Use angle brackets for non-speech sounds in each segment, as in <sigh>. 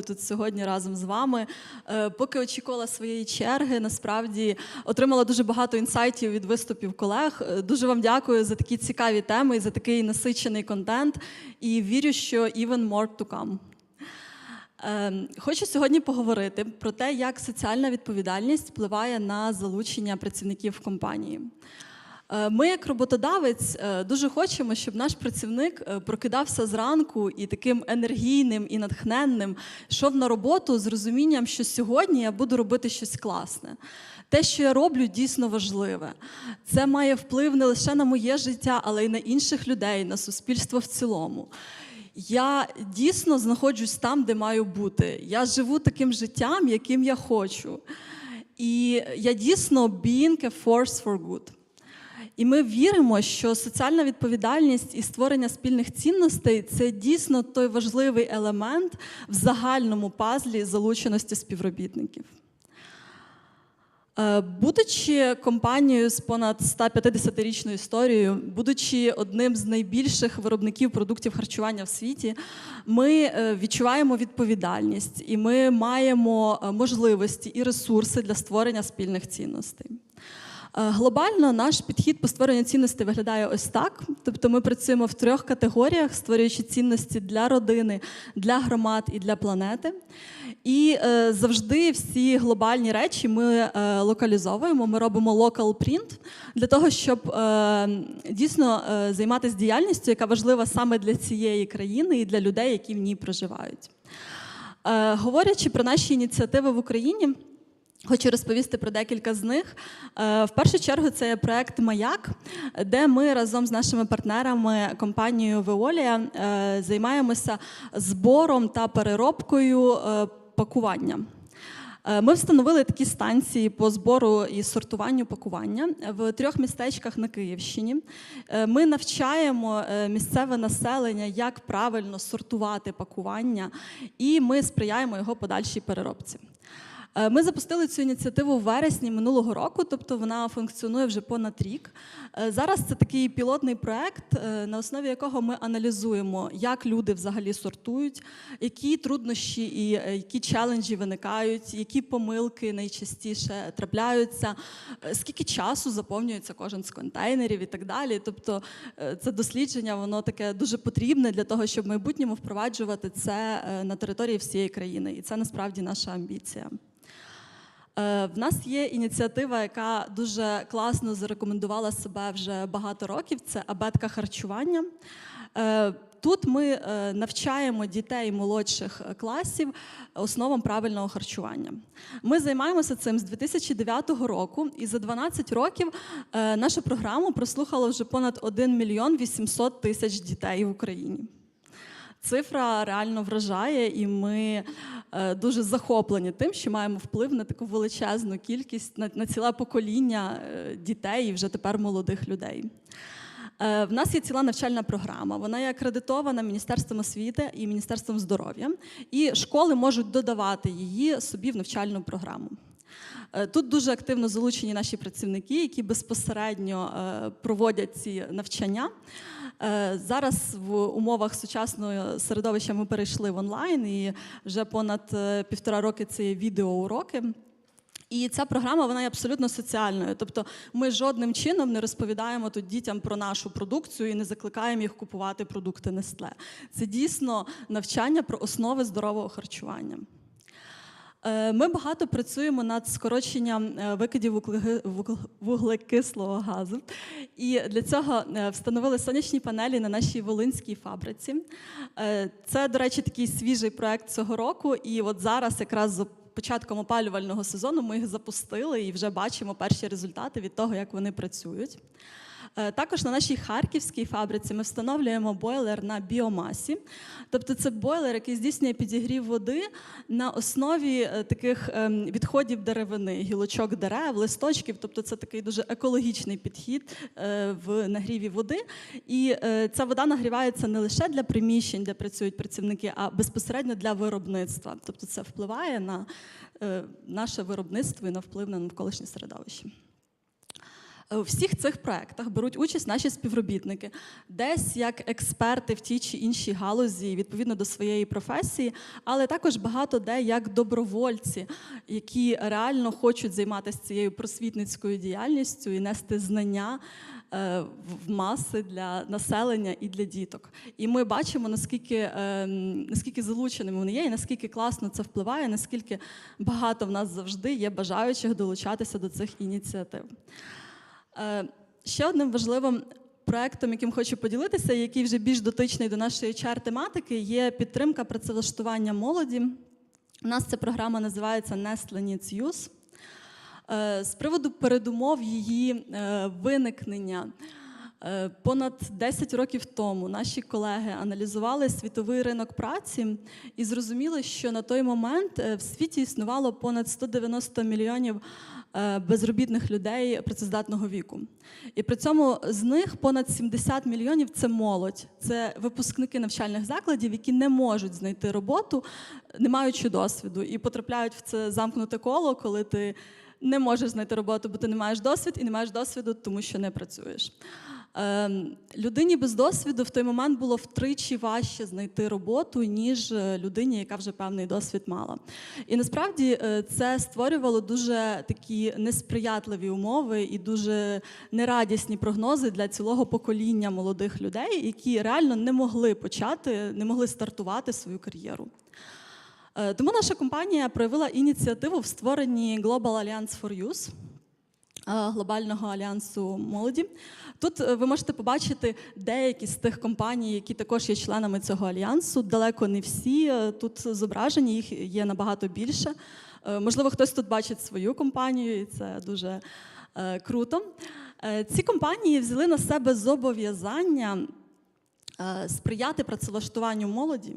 тут сьогодні разом з вами. Е, Поки очікувала своєї черги, насправді отримала дуже багато інсайтів від виступів колег. Е, Дуже вам дякую за такі цікаві теми і за такий насичений контент. І вірю, що even more to come. Е, Хочу сьогодні поговорити про те, як соціальна відповідальність впливає на залучення працівників в компанії. Е, Ми, як роботодавець, е, дуже хочемо, щоб наш працівник е, прокидався зранку і таким енергійним і натхненним йшов на роботу з розумінням, що сьогодні я буду робити щось класне. Те, що я роблю, дійсно важливе. Це має вплив не лише на моє життя, але й на інших людей, на суспільство в цілому. Я дійсно знаходжусь там, де маю бути. Я живу таким життям, яким я хочу. І я дійсно being a force for good. І ми віримо, що соціальна відповідальність і створення спільних цінностей це дійсно той важливий елемент в загальному пазлі залученості співробітників. Е, Будучи компанією з понад 150-річною історією, будучи одним з найбільших виробників продуктів харчування в світі, ми е, відчуваємо відповідальність і ми маємо е, можливості і ресурси для створення спільних цінностей. Е, Глобально наш підхід по створенню цінностей виглядає ось так. Тобто ми працюємо в трьох категоріях, створюючи цінності для родини, для громад і для планети. І е, завжди всі глобальні речі ми е, локалізовуємо. Ми робимо local print для того, щоб дійсно займатися діяльністю, яка важлива саме для цієї країни і для людей, які в ній проживають. Говорячи про наші ініціативи в Україні. Хочу розповісти про декілька з них. Е, В першу чергу це проект Маяк, де ми разом з нашими партнерами компанією Veolia е, займаємося збором та переробкою е, пакування. Ми встановили такі станції по збору і сортуванню пакування в трьох містечках на Київщині. Ми навчаємо місцеве населення, як правильно сортувати пакування, і ми сприяємо його подальшій переробці. Е, Ми запустили цю ініціативу в вересні минулого року, тобто вона функціонує вже понад рік. Е, Зараз це такий пілотний проект, е, на основі якого ми аналізуємо, як люди взагалі сортують, які труднощі і які челенджі виникають, які помилки найчастіше трапляються, скільки часу заповнюється кожен з контейнерів і так далі. Тобто це дослідження, воно таке дуже потрібне для того, щоб в майбутньому впроваджувати це на території всієї країни. І це насправді наша амбіція. Е, В нас є ініціатива, яка дуже класно зарекомендувала себе вже багато років. Це абетка харчування. Е, Тут ми е, навчаємо дітей молодших класів основам правильного харчування. Ми займаємося цим з 2009 року, і за 12 років нашу програму прослухало вже понад 1 мільйон 800 тисяч дітей в Україні. Цифра реально вражає, і ми е, дуже захоплені тим, що маємо вплив на таку величезну кількість на, на ціле покоління е, дітей і вже тепер молодих людей. Е, В нас є ціла навчальна програма. Вона є акредитована Міністерством освіти і Міністерством здоров'я, і школи можуть додавати її собі в навчальну програму. Тут дуже активно залучені наші працівники, які безпосередньо проводять ці навчання. Е, Зараз в умовах сучасного середовища ми перейшли в онлайн, і вже понад е, півтора роки це є відеоуроки. І ця програма вона є абсолютно соціальною. Тобто ми жодним чином не розповідаємо тут дітям про нашу продукцію і не закликаємо їх купувати продукти Нестле. Це дійсно навчання про основи здорового харчування. Е, Ми багато працюємо над скороченням е, викидів вуглекислого газу. І для цього е, встановили сонячні панелі на нашій волинській фабриці. Це, до речі, такий свіжий проект цього року. І от зараз, якраз з початком опалювального сезону, ми їх запустили і вже бачимо перші результати від того, як вони працюють. Е, Також на нашій харківській фабриці ми встановлюємо бойлер на біомасі. Тобто це бойлер, який здійснює підігрів води на основі е, таких ем, відходів деревини, гілочок дерев, листочків. Тобто це такий дуже екологічний підхід е, в нагріві води. І ця вода нагрівається не лише для приміщень, де працюють працівники, а безпосередньо для виробництва. Тобто це впливає на наше виробництво і на вплив на навколишнє середовище. У всіх цих проєктах беруть участь наші співробітники, десь як експерти в тій чи іншій галузі відповідно до своєї професії, але також багато де як добровольці, які реально хочуть займатися цією просвітницькою діяльністю і нести знання е, в маси для населення і для діток. І ми бачимо, наскільки, е, наскільки залученими вони є, і наскільки класно це впливає, наскільки багато в нас завжди є бажаючих долучатися до цих ініціатив. Е, Ще одним важливим проектом, яким хочу поділитися, який вже більш дотичний до нашої HR-тематики, є підтримка працевлаштування молоді. У нас ця програма називається Nestle Needs Youth. З приводу передумов її е, виникнення. Е, Понад 10 років тому наші колеги аналізували світовий ринок праці і зрозуміли, що на той момент в світі існувало понад 190 мільйонів безробітних людей працездатного віку. І при цьому з них понад 70 мільйонів це молодь, це випускники навчальних закладів, які не можуть знайти роботу, не маючи досвіду, і потрапляють в це замкнуте коло, коли ти не можеш знайти роботу, бо ти не маєш досвід і не маєш досвіду, тому що не працюєш. Ем, Людині без досвіду в той момент було втричі важче знайти роботу, ніж е, людині, яка вже певний досвід мала. І насправді е, це створювало дуже такі несприятливі умови і дуже нерадісні прогнози для цілого покоління молодих людей, які реально не могли почати, не могли стартувати свою кар'єру. Е, Тому наша компанія проявила ініціативу в створенні Global Alliance for Youth, глобального альянсу молоді. Тут е, ви можете побачити деякі з тих компаній, які також є членами цього альянсу. Далеко не всі е, тут зображені, їх є набагато більше. Е, Можливо, хтось тут бачить свою компанію, і це дуже е, круто. Е, Ці компанії взяли на себе зобов'язання е, сприяти працевлаштуванню молоді.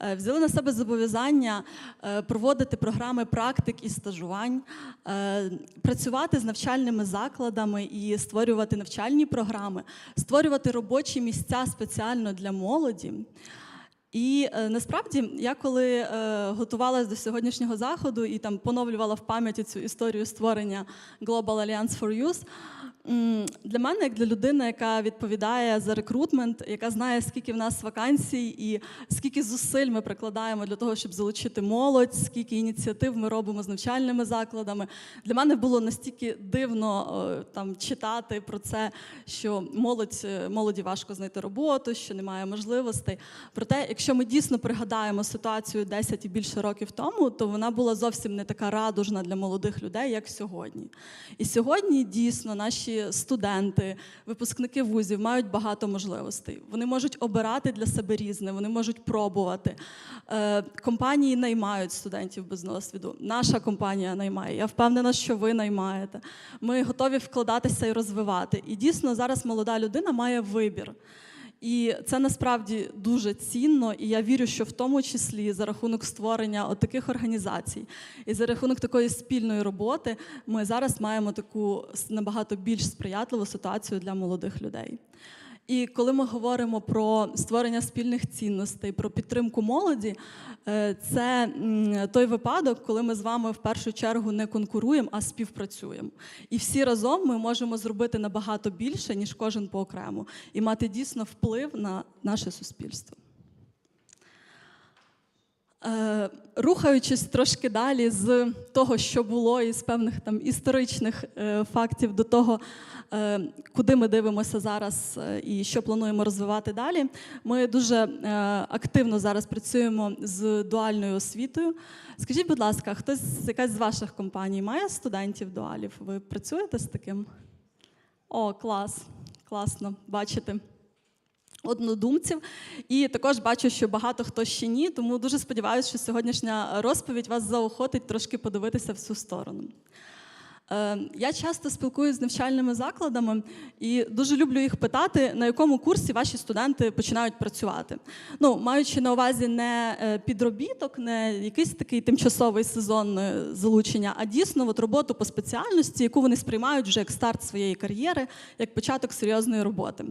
Е, Взяли на себе зобов'язання е, проводити програми практик і стажувань, е, працювати з навчальними закладами і створювати навчальні програми, створювати робочі місця спеціально для молоді. І насправді я коли готувалася до сьогоднішнього заходу і там поновлювала в пам'яті цю історію створення Global Alliance for Youth, для мене, як для людини, яка відповідає за рекрутмент, яка знає, скільки в нас вакансій і скільки зусиль ми прикладаємо для того, щоб залучити молодь, скільки ініціатив ми робимо з навчальними закладами. Для мене було настільки дивно е, там читати про це, що молодь е, молоді важко знайти роботу, що немає можливостей. Проте, якщо ми дійсно пригадаємо ситуацію 10 і більше років тому, то вона була зовсім не така радужна для молодих людей, як сьогодні. І сьогодні дійсно наші студенти, випускники вузів мають багато можливостей. Вони можуть обирати для себе різне, вони можуть пробувати. Е, Компанії наймають студентів без досвіду. Наша компанія наймає. Я впевнена, що ви наймаєте. Ми готові вкладатися і розвивати. І дійсно зараз молода людина має вибір. І це насправді дуже цінно, і я вірю, що в тому числі за рахунок створення от таких організацій і за рахунок такої спільної роботи ми зараз маємо таку набагато більш сприятливу ситуацію для молодих людей. І коли ми говоримо про створення спільних цінностей, про підтримку молоді, е, це той випадок, коли ми з вами в першу чергу не конкуруємо, а співпрацюємо. І всі разом ми можемо зробити набагато більше, ніж кожен по окремо, і мати дійсно вплив на наше суспільство. Е, Рухаючись трошки далі з того, що було, і з певних там історичних е, фактів до того, е, куди ми дивимося зараз і що плануємо розвивати далі, ми дуже активно зараз працюємо з дуальною освітою. Скажіть, будь ласка, хтось якась з ваших компаній має студентів дуалів? Ви працюєте з таким? О, клас, класно бачити однодумців. І також бачу, що багато хто ще ні, тому дуже сподіваюся, що сьогоднішня розповідь вас заохотить трошки подивитися в цю сторону. Е, Я часто спілкуюся з навчальними закладами і дуже люблю їх питати, на якому курсі ваші студенти починають працювати. Ну, маючи на увазі не е, підробіток, не якийсь такий тимчасовий сезон е, залучення, а дійсно от роботу по спеціальності, яку вони сприймають вже як старт своєї кар'єри, як початок серйозної роботи.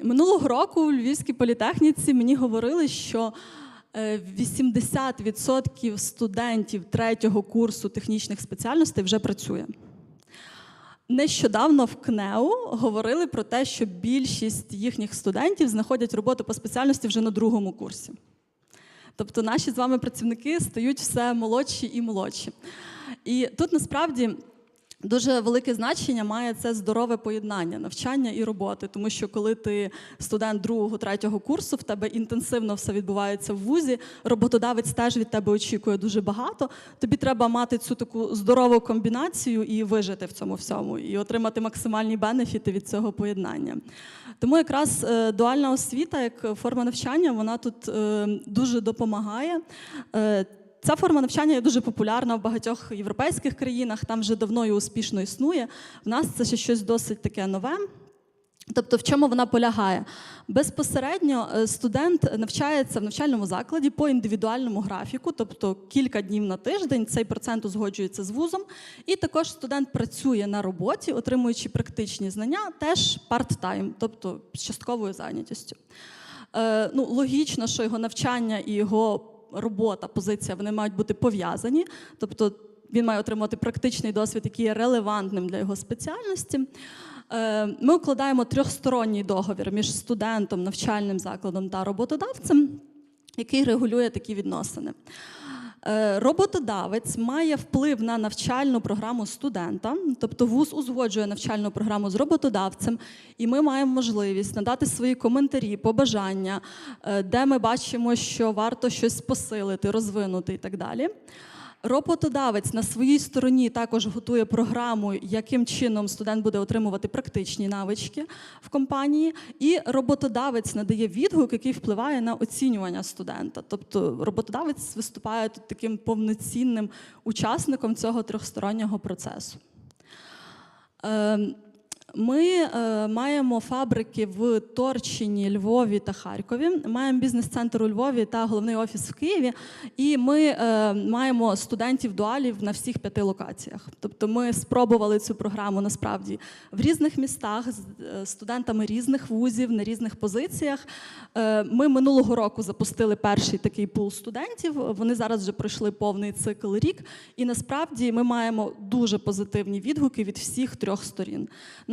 Е, Минулого року в Львівській політехніці мені говорили, що е, 80% студентів третього курсу технічних спеціальностей вже працює. Нещодавно в КНЕУ говорили про те, що більшість їхніх студентів знаходять роботу по спеціальності вже на другому курсі. Тобто наші з вами працівники стають все молодші і молодші. І тут насправді дуже велике значення має це здорове поєднання навчання і роботи, тому що коли ти студент другого, третього курсу, в тебе інтенсивно все відбувається в вузі, роботодавець теж від тебе очікує дуже багато. Тобі треба мати цю таку здорову комбінацію і вижити в цьому всьому, і отримати максимальні бенефіти від цього поєднання. Тому якраз е, дуальна освіта як форма навчання, вона тут е, дуже допомагає. Ця форма навчання є дуже популярна в багатьох європейських країнах, там вже давно і успішно існує. В нас це ще щось досить таке нове. Тобто, в чому вона полягає? Безпосередньо е, студент навчається в навчальному закладі по індивідуальному графіку, тобто кілька днів на тиждень цей процент узгоджується з вузом. І також студент працює на роботі, отримуючи практичні знання, теж парт-тайм, тобто з частковою зайнятістю. Е, ну, логічно, що його навчання і його робота, позиція вони мають бути пов'язані. Тобто він має отримати практичний досвід, який є релевантним для його спеціальності. Е, Ми укладаємо трьохсторонній договір між студентом, навчальним закладом та роботодавцем, який регулює такі відносини. Е, Роботодавець має вплив на навчальну програму студента, тобто вуз узгоджує навчальну програму з роботодавцем, і ми маємо можливість надати свої коментарі, побажання, е, де ми бачимо, що варто щось посилити, розвинути і так далі. Роботодавець на своїй стороні також готує програму, яким чином студент буде отримувати практичні навички в компанії, і роботодавець надає відгук, який впливає на оцінювання студента. Тобто роботодавець виступає тут таким повноцінним учасником цього трьохстороннього процесу. Ми е, маємо фабрики в Торчині, Львові та Харкові. Маємо бізнес-центр у Львові та головний офіс в Києві. І ми е, маємо студентів дуалів на всіх п'яти локаціях. Тобто, ми спробували цю програму насправді в різних містах з е, студентами різних вузів на різних позиціях. Е, Ми минулого року запустили перший такий пул студентів. Вони зараз вже пройшли повний цикл рік. І насправді ми маємо дуже позитивні відгуки від всіх трьох сторін.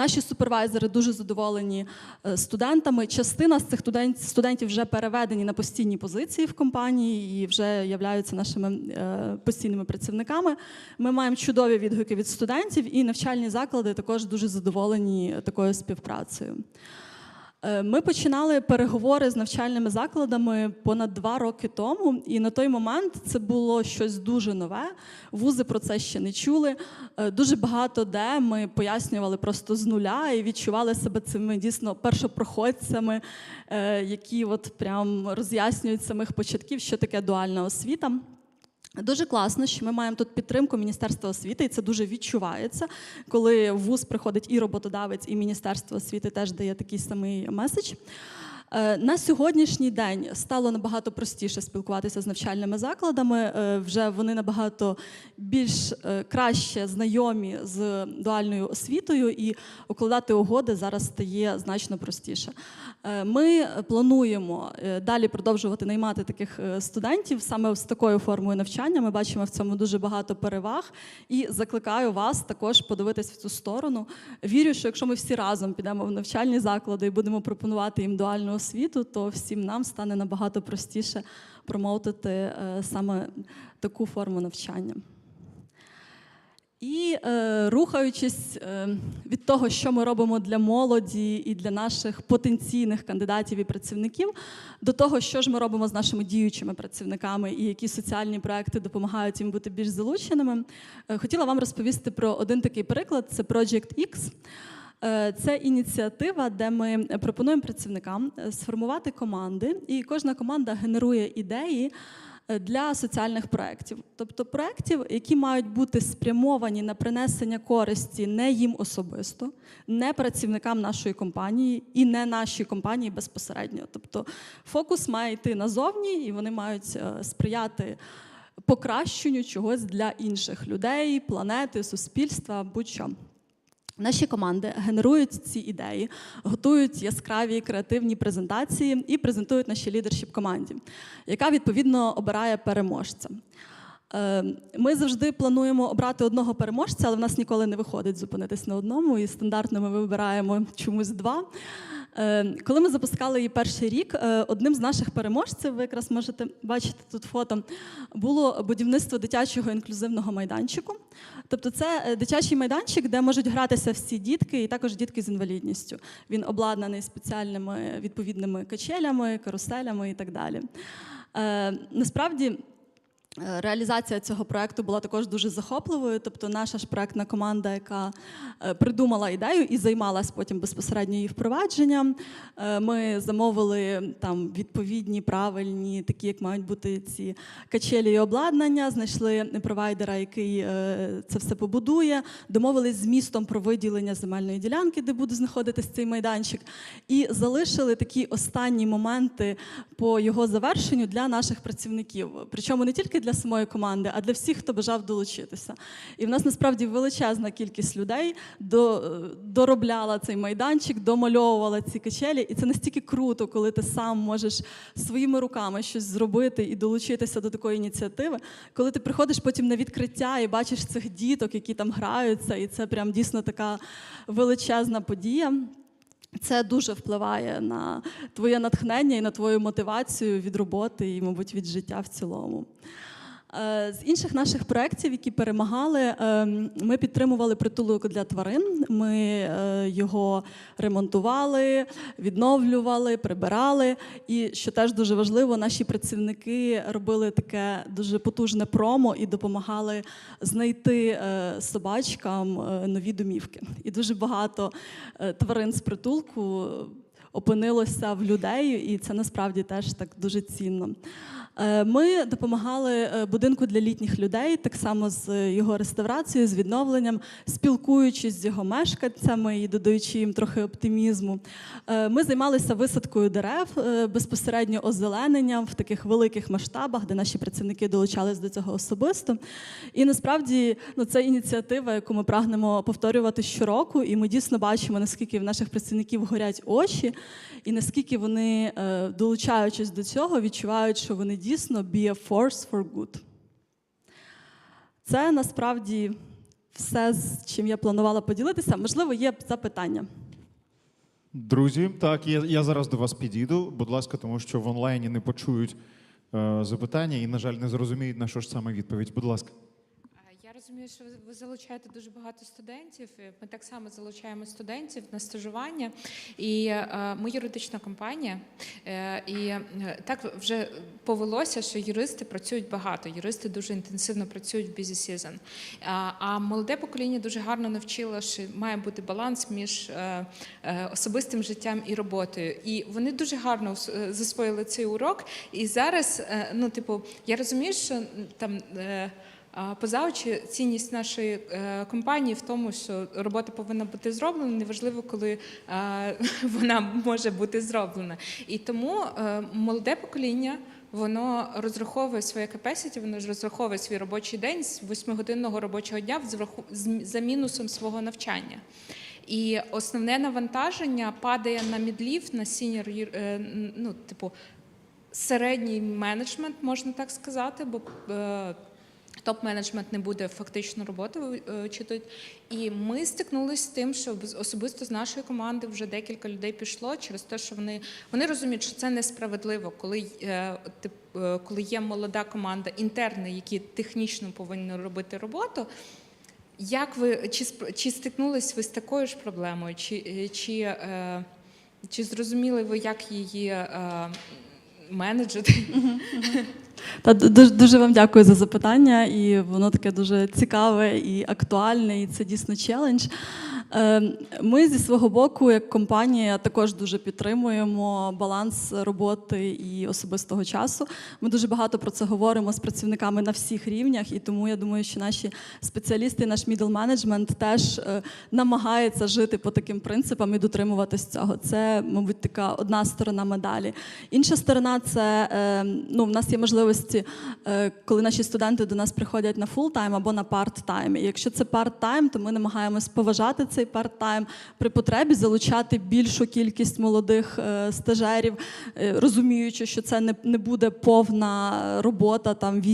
Наші супервайзери дуже задоволені е, студентами. Частина з цих студентів вже переведені на постійні позиції в компанії і вже являються нашими е, постійними працівниками. Ми маємо чудові відгуки від студентів, і навчальні заклади також дуже задоволені такою співпрацею. Е, Ми починали переговори з навчальними закладами понад два роки тому, і на той момент це було щось дуже нове. Вузи про це ще не чули. Е, Дуже багато де ми пояснювали просто з нуля і відчували себе цими дійсно першопроходцями, е, які от прям роз'яснюють самих початків, що таке дуальна освіта. Дуже класно, що ми маємо тут підтримку Міністерства освіти, і це дуже відчувається, коли в ВУЗ приходить і роботодавець, і Міністерство освіти теж дає такий самий меседж. Е, На сьогоднішній день стало набагато простіше спілкуватися з навчальними закладами. Е, Вже вони набагато більш е, краще знайомі з дуальною освітою, і укладати угоди зараз стає значно простіше. Ми плануємо далі продовжувати наймати таких студентів саме з такою формою навчання. Ми бачимо в цьому дуже багато переваг і закликаю вас також подивитись в цю сторону. Вірю, що якщо ми всі разом підемо в навчальні заклади і будемо пропонувати їм дуальну освіту, то всім нам стане набагато простіше промоутити е, саме таку форму навчання. І е, рухаючись е, від того, що ми робимо для молоді і для наших потенційних кандидатів і працівників, до того, що ж ми робимо з нашими діючими працівниками і які соціальні проекти допомагають їм бути більш залученими, е, хотіла вам розповісти про один такий приклад: це Project X. Е, Це ініціатива, де ми пропонуємо працівникам е, сформувати команди, і кожна команда генерує ідеї е, для соціальних проєктів. Тобто проєктів, які мають бути спрямовані на принесення користі не їм особисто, не працівникам нашої компанії і не нашій компанії безпосередньо. Тобто фокус має йти назовні, і вони мають сприяти покращенню чогось для інших людей, планети, суспільства, будь-що. Наші команди генерують ці ідеї, готують яскраві креативні презентації і презентують нашій лідершіп команді, яка відповідно обирає переможця. Е, Ми завжди плануємо обрати одного переможця, але в нас ніколи не виходить зупинитись на одному, і стандартно ми вибираємо чомусь два. Е, Коли ми запускали її перший рік, е, одним з наших переможців, ви якраз можете бачити тут фото, було будівництво дитячого інклюзивного майданчику. Тобто, це е, дитячий майданчик, де можуть гратися всі дітки, і також дітки з інвалідністю. Він обладнаний спеціальними відповідними качелями, каруселями і так далі. Насправді. Е, Реалізація цього проекту була також дуже захопливою. Тобто, наша ж проектна команда, яка е, придумала ідею і займалась потім безпосередньо її впровадженням. е, Ми замовили там відповідні, правильні, такі, як мають бути ці качелі і обладнання. Знайшли провайдера, який це все побудує. Домовились з містом про виділення земельної ділянки, де буде знаходитись цей майданчик, і залишили такі останні моменти по його завершенню для наших працівників. Причому не тільки для самої команди, а для всіх, хто бажав долучитися. І в нас насправді величезна кількість людей до, доробляла цей майданчик, домальовувала ці качелі. І це настільки круто, коли ти сам можеш своїми руками щось зробити і долучитися до такої ініціативи. Коли ти приходиш потім на відкриття і бачиш цих діток, які там граються, і це прям дійсно така величезна подія. Це дуже впливає на твоє натхнення і на твою мотивацію від роботи і, мабуть, від життя в цілому. Е, З інших наших проєктів, які перемагали, е, ми підтримували притулок для тварин. Ми е, його ремонтували, відновлювали, прибирали. І що теж дуже важливо, наші працівники робили таке дуже потужне промо і допомагали знайти собачкам нові домівки. І дуже багато тварин з притулку опинилося в людей, і це насправді теж так дуже цінно. Е, Ми допомагали е, будинку для літніх людей, так само з його реставрацією, з відновленням, спілкуючись з його мешканцями і додаючи їм трохи оптимізму. Е, Ми займалися висадкою дерев, е, безпосередньо озелененням в таких великих масштабах, де наші працівники долучались до цього особисто. І насправді ну, це ініціатива, яку ми прагнемо повторювати щороку, і ми дійсно бачимо, наскільки в наших працівників горять очі, і наскільки вони, е, долучаючись до цього, відчувають, що вони дійсно be a force for good. Це насправді все, з чим я планувала поділитися. Можливо, є запитання. Друзі, так, я, я зараз до вас підійду, будь ласка, тому що в онлайні не почують е, запитання і, на жаль, не зрозуміють, на що ж саме відповідь. Будь ласка. Розумію, що ви- залучаєте дуже багато студентів. Ми так само залучаємо студентів на стажування. І е, ми юридична компанія. Е, і е, так вже повелося, що юристи працюють багато. Юристи дуже інтенсивно працюють в busy season. А, молоде покоління дуже гарно навчило, що має бути баланс між особистим життям і роботою. І вони дуже гарно засвоїли цей урок. І зараз, ну, типу, я розумію, що там. Е, а позаочі цінність нашої е, компанії в тому, що робота повинна бути зроблена, неважливо, коли е, <laughs> вона може бути зроблена. І тому е, молоде покоління. Воно розраховує своє capacity, воно розраховує свій робочий день з восьмигодинного робочого дня за мінусом свого навчання. І основне навантаження падає на мідлів, на сіньор, ну, типу, середній менеджмент, можна так сказати, бо топ-менеджмент не буде фактично роботи вичитувати. І ми стикнулися з тим, що особисто з нашої команди вже декілька людей пішло через те, що вони, вони розуміють, що це несправедливо, коли, е, е, коли є молода команда, інтерни, які технічно повинні робити роботу. Як ви чи чи стикнулись ви з такою ж проблемою? Чи, е, чи, е, чи зрозуміли ви, як її е, менеджити? Та ду- дуже, дуже вам дякую за запитання, і воно таке дуже цікаве і актуальне, і це дійсно челендж. Е, Ми зі свого боку, як компанія, також дуже підтримуємо баланс роботи і особистого часу. Ми дуже багато про це говоримо з працівниками на всіх рівнях, і тому я думаю, що наші спеціалісти, наш мідл менеджмент теж е, намагається жити по таким принципам і дотримуватись цього. Це, мабуть, така одна сторона медалі. Інша сторона це е, ну, в нас є можливості, е, коли наші студенти до нас приходять на фултайм або на парт-тайм. І якщо це парт-тайм, то ми намагаємось поважати цей парт-тайм при потребі, залучати більшу кількість молодих е, стажерів, е, розуміючи, що це не, буде повна робота там